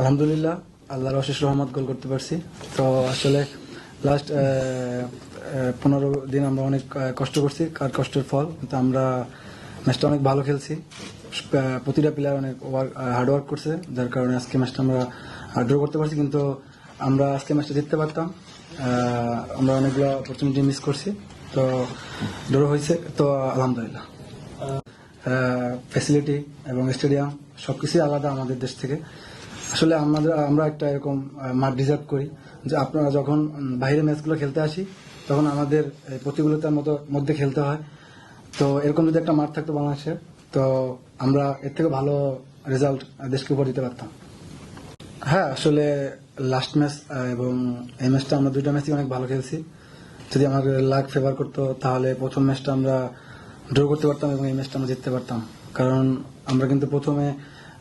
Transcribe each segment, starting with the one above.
আলহামদুলিল্লাহ, আল্লাহর অশেষ রহমত গোল করতে পারছি। তো আসলে লাস্ট পনেরো দিন আমরা অনেক কষ্ট করছি, কার কষ্টের ফল, কিন্তু আমরা ম্যাচটা অনেক ভালো খেলছি। প্রতিটা প্লেয়ার অনেক হার্ড ওয়ার্ক করছে, যার কারণে আজকে ম্যাচটা আমরা ড্র করতে পারছি, কিন্তু আমরা আজকে ম্যাচটা জিততে পারতাম। আমরা অনেকগুলো অপরচুনিটি মিস করছি, তো ড্র হয়েছে, তো আলহামদুলিল্লাহ। ফ্যাসিলিটি এবং স্টেডিয়াম সবকিছুই আলাদা আমাদের দেশ থেকে। আসলে আমাদের, আমরা একটা এরকম মাঠ ডিজার্ভ করি যে আপনারা যখন বাইরে ম্যাচগুলো খেলতে আসি, তখন আমাদের প্রতিকূলতার মতো, মধ্যে খেলতে হয়। তো এরকম যদি একটা মাঠ থাকতো বাংলাদেশে, তো আমরা এর থেকে ভালো রেজাল্ট দেশকে উপর দিতে পারতাম। হ্যাঁ আসলে লাস্ট ম্যাচ এবং এই ম্যাচটা আমরা দুইটা ম্যাচই অনেক ভালো খেলছি। যদি আমাদের লাক ফেভার করতো, তাহলে প্রথম ম্যাচটা আমরা ড্র করতে পারতাম এবং এই ম্যাচটা আমরা জিততে পারতাম। কারণ আমরা কিন্তু প্রথমে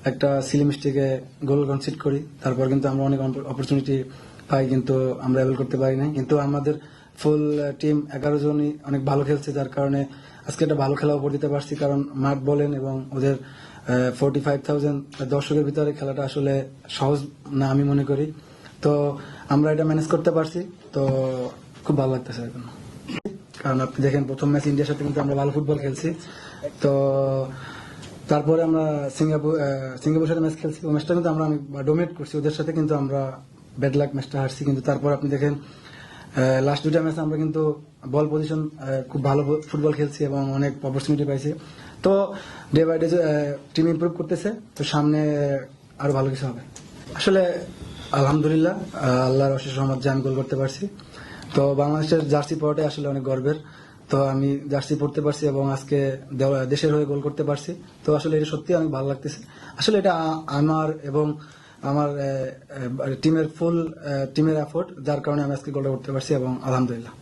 একটা সিলি মিস্টেকে গোল কনসিড করি, তারপর কিন্তু আমরা অনেক অপরচুনিটি পাই কিন্তু আমরা অ্যাভেল করতে পারি না কিন্তু আমাদের ফুল টিম এগারো জনই অনেক ভালো খেলছে, যার কারণে আজকে একটা ভালো খেলা উপর দিতে পারছি। কারণ মাঠ বলেন এবং ওদের ফোর্টি ফাইভ থাউজেন্ড দর্শকের ভিতরে খেলাটা আসলে সহজ না আমি মনে করি। তো আমরা এটা ম্যানেজ করতে পারছি। তো খুব ভালো লাগতেছে এখন। কারণ আপনি দেখেন, প্রথম ম্যাচ ইন্ডিয়ার সাথে কিন্তু আমরা ভালো ফুটবল খেলছি। তো তারপরে আমরা সিঙ্গাপুর সিঙ্গাপুরের সাথে ম্যাচ খেলছি। ওই ম্যাচটা কিন্তু আমরা ডোমিনেট করছি। ওদের সাথে কিন্তু আমরা ব্যাড লাক ম্যাচটা হারছি। কিন্তু তারপর আপনি দেখেন লাস্ট দুটা ম্যাচে আমরা কিন্তু বল পজিশন খুব ভালো ফুটবল খেলছি এবং অনেক অপরচুনিটি পাইছি। তো day by day team improve করতেছে। তো সামনে আরও ভালো কিছু হবে। আসলে আলহামদুলিল্লাহ আল্লাহর অশেষ রহমত যে আমি গোল করতে পারছি। তো বাংলাদেশের জার্সি পরাটাই আসলে অনেক গর্বের। তো আমি জার্সি পড়তে পারছি এবং আজকে দেশের হয়ে গোল করতে পারছি। তো আসলে এটা সত্যি অনেক ভালো লাগতেছে। আসলে এটা আমার এবং আমার টিমের ফুল টিমের এফোর্ট যার কারণে আমি আজকে গোলটা করতে পারছি এবং আলহামদুলিল্লাহ।